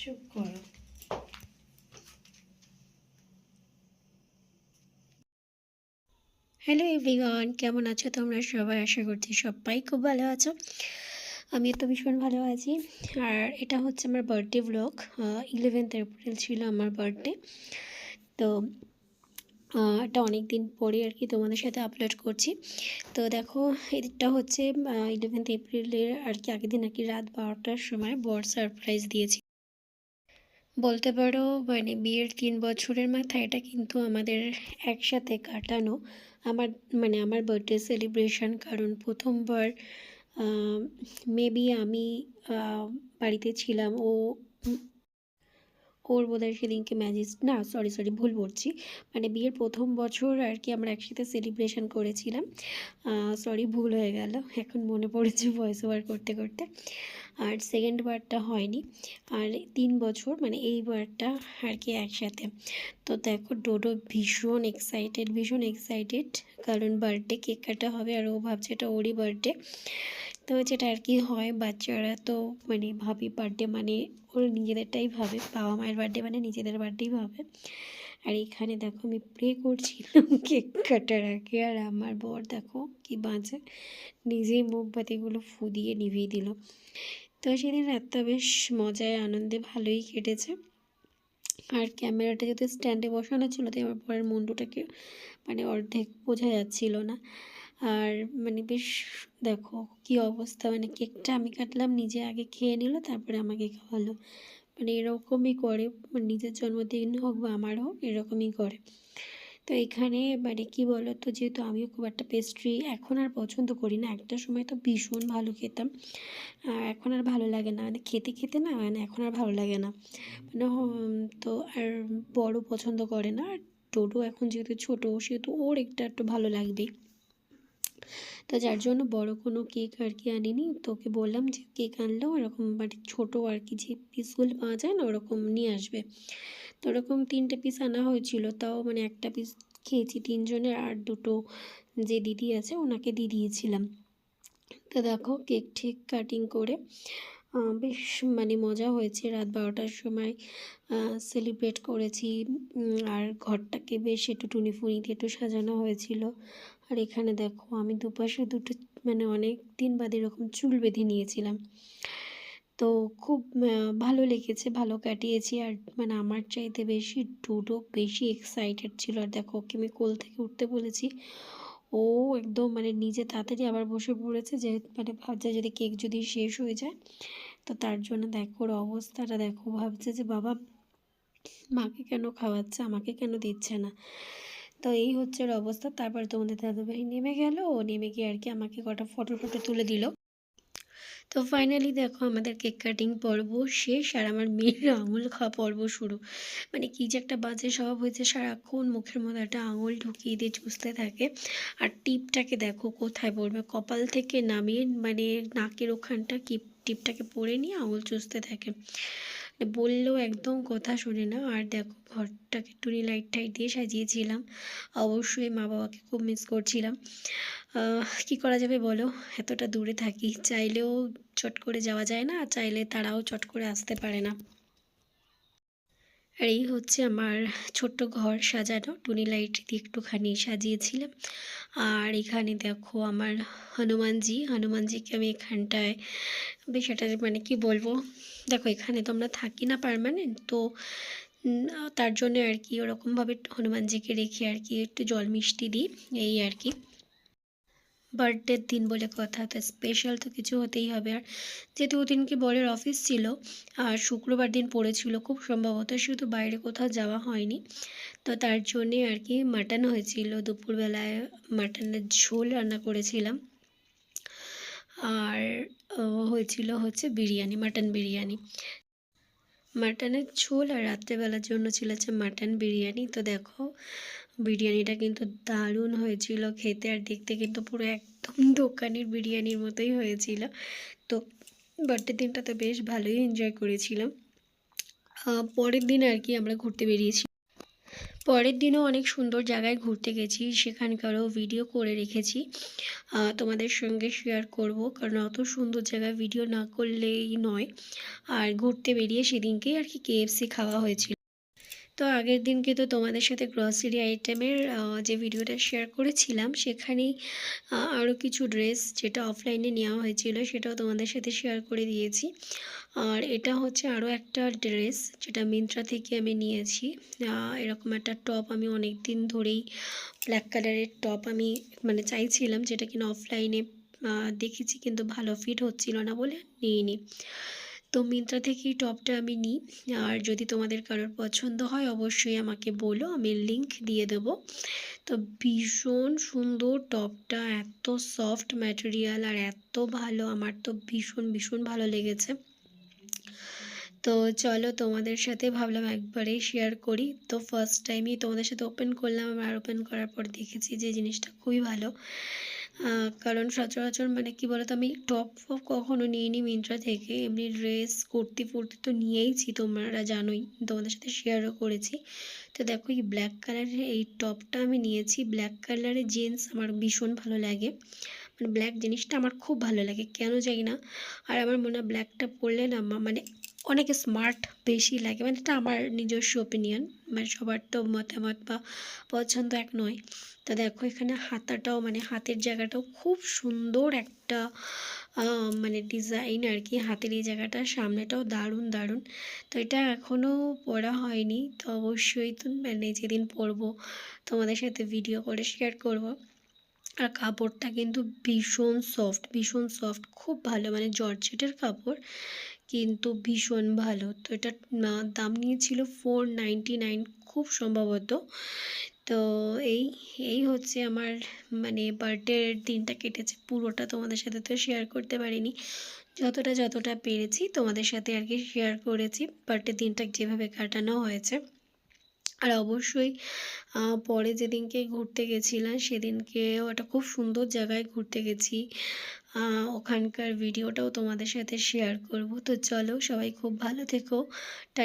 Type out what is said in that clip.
চুপ করো। Hello everyone কেমন আছো তোমরা সবাই? আশা করছি সবাই খুব ভালো আছো। আমি তো ভীষণ ভালো আছি। আর এটা হচ্ছে আমার বার্থডে ব্লগ ইলেভেন্থ এপ্রিল ছিল আমার বার্থডে তো এটা অনেক দিন পরে আর কি তোমাদের সাথে আপলোড করছি। তো দেখো, এটা হচ্ছে ইলেভেন্থ এপ্রিলের আর কি আগের দিন আর কি রাত বারোটার সময় বর সারপ্রাইজ দিয়েছি বলতে পারো মানে বিয়ের তিন বছরের মাথায় এটা কিন্তু আমাদের একসাথে কাটানো। আমার মানে আমার বার্থডে সেলিব্রেশন কারণ প্রথমবার মেবি আমি বাড়িতে ছিলাম। ও ওর বোধহয় সেদিনকে ম্যাজিস না সরি সরি ভুল বলছি। মানে বিয়ের প্রথম বছর আর কি আমরা একসাথে সেলিব্রেশন করেছিলাম। সরি ভুল হয়ে গেল, এখন মনে পড়েছে ভয়েস ওভার করতে করতে। আর সেকেন্ড বারটা হয়নি, আর তিন বছর মানে এই বারটা আর কি একসাথে। তো দেখো, ডোডো ভীষণ এক্সাইটেড ভীষণ এক্সাইটেড কারণ বার্থডে কেক কাটা হবে আর ও ভাবছে এটা ওরই বার্থডে তো যেটা আর কি হয় বাচ্চারা তো মানে ভাবি বার্থডে মানে ওর নিজেদেরটাই ভাবে, বাবা মায়ের বার্থডে মানে নিজেদের বার্থডেই ভাবে। আর এখানে দেখো আমি প্রে করছিলাম কেক কাটার আগে, আর আমার বর দেখো কি বাঁচে নিজেই মোমবাতিগুলো ফু দিয়ে নিভিয়ে দিল। তো সেদিন রাতটা বেশ মজায়, আনন্দে ভালোই কেটেছে। আর ক্যামেরাটা যদি স্ট্যান্ডে বসানো ছিল তো আমার পরের মুন্ডুটাকে মানে অর্ধেক বোঝা যাচ্ছিল না। আর মানে বেশ দেখো কি অবস্থা মানে কেকটা আমি কাটলাম, নিজে আগে খেয়ে নিল, তারপরে আমাকে খাওয়ালো। মানে এরকমই করে মানে নিজের জন্মদিন হোক বা আমার হোক, এরকমই করে। তো এখানে মানে কি বলো তো যেহেতু আমিও খুব একটা পেস্ট্রি এখন আর পছন্দ করি না, একটা সময় তো ভীষণ ভালো খেতাম। আর এখন আর ভালো লাগে না মানে খেতে খেতে না মানে এখন আর ভালো লাগে না। মানে তো আর বড় পছন্দ করে না, আর টোটো এখন যেহেতু ছোটো, সেহেতু ওর একটা, একটু ভালো লাগবেই। তো যার জন্য বড় কোনো কেক আর কি আনিনি। তোকে বললাম যে কেক আনলেও ওরকম মানে ছোটো আর কি যে পিসগুলো পাওয়া যায় না, ওরকম নিয়ে আসবে। তো ওরকম তিনটে পিস আনা হয়েছিল, তাও মানে একটা পিস খেয়েছি তিনজনের আর দুটো যে দিদি আছে ওনাকে দিয়ে দিয়েছিলাম। তো দেখো কেক ঠিক কাটিং করে বেশ মানে মজা হয়েছে। রাত বারোটার সময় সেলিব্রেট করেছি। আর ঘরটাকে বেশ একটু টুনি ফুনি দিয়ে একটু সাজানো হয়েছিল। আর এখানে দেখো আমি দুপাশে দুটো মানে অনেক দিন বাদে এরকম চুল বেঁধে নিয়েছিলাম। তো খুব ভালো লেগেছে, ভালো কাটিয়েছি। আর মানে আমার চাইতে বেশি ডুডো বেশি এক্সাইটেড ছিল। আর দেখো ওকে আমি কোল থেকে উঠতে বলেছি। ও একদম মানে নিজে তাড়াতাড়ি আবার বসে পড়েছে। যে মানে ভাবছে যদি কেক যদি শেষ হয়ে যায়, তো তার জন্য দেখো ওর অবস্থাটা দেখো। ভাবছে যে বাবা, মাকে কেন খাওয়াচ্ছে? আমাকে কেন দিচ্ছে না? তো এই হচ্ছে অবস্থা। তারপর তোমাদের দাদাভাই নেমে গেল। ও নেমে গিয়ে আর কি আমাকে কটা ফটো ফটো তুলে দিল। তো ফাইনালি দেখো আমাদের কেক কাটিং পর্ব শেষ আর আমার মেয়ের আঙুল খাওয়া পর্ব শুরু। মানে কী যে একটা বাজে স্বভাব হয়েছে, সারাক্ষণ মুখের মধ্যে একটা আঙুল ঢুকিয়ে দিয়ে চুষতে থাকে। আর টিপটাকে দেখো কোথায় পড়বে? কপাল থেকে নামিয়ে মানে নাকের ওখানটা কিপ টিপটাকে পরে নিয়ে আঙুল চুষতে থাকে। বললেও একদম কথা শোনে না। আর দেখো, ঘরটাকে টুনি লাইট টাইট দিয়ে সাজিয়েছিলাম। অবশ্যই মা বাবাকে খুব মিস করছিলাম। কি করা যাবে বলো? এতটা দূরে থাকি, চাইলেও চট করে যাওয়া যায় না চাইলে তারাও চট করে আসতে পারে না। আর এই হচ্ছে আমার ছোট্ট ঘর সাজানো। টুনি লাইট দিয়ে একটুখানি সাজিয়েছিলাম। আর এখানে দেখো আমার হনুমানজি। হনুমানজিকে আমি এখানটায় বেশ এটা মানে কি বলব? দেখো এখানে তো আমরা থাকি না পারমানেন্ট তো তার জন্য আর কি ওরকমভাবে হনুমানজিকে রেখে আর কি একটু জল মিষ্টি দিই। এই আর কি। বার্থডের দিন বলে কথা, তো স্পেশাল তো কিছু হতেই হবে। আর যেহেতু ওদিনকে বরের অফিস ছিল, আর শুক্রবার দিন পড়েছিল খুব সম্ভবত সেহেতু বাইরে কোথাও যাওয়া হয়নি। তো তার জন্যে আর কি মাটন হয়েছিল, দুপুরবেলায় মাটনের ঝোল রান্না করেছিলাম। আর হয়েছিল হচ্ছে বিরিয়ানি মাটন বিরিয়ানি। মাটনের ঝোল আর রাত্রেবেলার জন্য ছিল হচ্ছে মাটন বিরিয়ানি। তো দেখো বিরিয়ানিটা কিন্তু দারুণ হয়েছিল খেতে। আর দেখতে কিন্তু পুরো একদম দোকানের বিরিয়ানির মতোই হয়েছিল। তো বার্থডে দিনটা তো বেশ ভালোই এনজয় করেছিলাম। পরের দিন আর কি আমরা ঘুরতে বেরিয়েছি। পরের দিনও অনেক সুন্দর জায়গায় ঘুরতে গেছি, সেখানকারও ভিডিও করে রেখেছি। তোমাদের সঙ্গে শেয়ার করব, কারণ অত সুন্দর জায়গায় ভিডিও না করলেই নয়। আর ঘুরতে বেরিয়ে সেদিনকেই আর কি কেএফসি খাওয়া হয়েছিল। তো আগের দিনকে তো তোমাদের সাথে গ্রসারি আইটেমের যে ভিডিওটা শেয়ার করেছিলাম, সেখানেই আরও কিছু ড্রেস যেটা অফলাইনে নেওয়া হয়েছিল, সেটাও তোমাদের সাথে শেয়ার করে দিয়েছি। আর এটা হচ্ছে আরও একটা ড্রেস যেটা মিন্ত্রা থেকে আমি নিয়েছি। এরকম একটা টপ আমি অনেক দিন ধরেই ব্ল্যাক কালারের টপ আমি মানে চাইছিলাম, যেটা কিনা অফলাইনে দেখেছি, কিন্তু ভালো ফিট হচ্ছিল না বলে নিইনি। তো মিন্ত্রা থেকেই টপটা আমি নিই। আর যদি তোমাদের কারোর পছন্দ হয়, অবশ্যই আমাকে বলো, আমি লিংক দিয়ে দেব। তো ভীষণ সুন্দর টপটা, এত সফট ম্যাটেরিয়াল আর এত ভালো, আমার তো ভীষণ ভীষণ ভালো লেগেছে। তো চলো তোমাদের সাথে ভাবলাম একবারেই শেয়ার করি। তো ফার্স্ট টাইমই তোমাদের সাথে ওপেন করলাম আর ওপেন করার পর দেখেছি যে জিনিসটা খুবই ভালো। কারণ সচরাচর মানে কি বলতো, আমি টপ ফপ কখনো নিইনি মিন্ত্রা থেকে। এমনি ড্রেস কুর্তি ফুর্তি তো নিয়েইছি, তোমরা জানোই, তোমাদের সাথে শেয়ারও করেছি। তো দেখো, এই ব্ল্যাক কালারের এই টপটা আমি নিয়েছি। ব্ল্যাক কালারের জিন্স আমার ভীষণ ভালো লাগে। মানে ব্ল্যাক জিনিসটা আমার খুব ভালো লাগে, কেন জানি না? আর আমার মনে হয় ব্ল্যাকটা পরলে না মানে অনেক স্মার্ট বেশি লাগে। মানে এটা আমার নিজস্ব ওপিনিয়ন মানে সবার তো মতামত বা পছন্দ এক নয়। তো দেখো এখানে হাতাটাও মানে হাতের জায়গাটাও খুব সুন্দর একটা মানে ডিজাইন আর কি। হাতের এই জায়গাটা, সামনেটাও দারুণ দারুণ। তো এটা এখনও পরা হয়নি, তো অবশ্যই তো মানে যেদিন পরবো তোমাদের সাথে ভিডিও করে শেয়ার করব। আর কাপড়টা কিন্তু ভীষণ সফট ভীষণ সফট খুব ভালো মানে জর্জেটের কাপড়, কিন্তু ভীষণ ভালো। তো এটার দাম নিয়েছিল ফোর নাইনটি নাইন খুব সম্ভবত। তো এই এই হচ্ছে আমার মানে বার্থডের দিনটা কেটেছে। পুরোটা তোমাদের সাথে তো শেয়ার করতে পারিনি। যতটা যতটা পেরেছি তোমাদের সাথে আর কি শেয়ার করেছি। বার্থডের দিনটা যেভাবে কাটানো হয়েছে। আর অবশ্যই পরে যেদিনকে ঘুরতে গেছিলাম সেদিনকেও একটা খুব সুন্দর জায়গায় ঘুরতে গেছি। ওখানকার ভিডিওটাও তোমাদের সাথে শেয়ার করব। তো চলো সবাই খুব ভালো থেকো।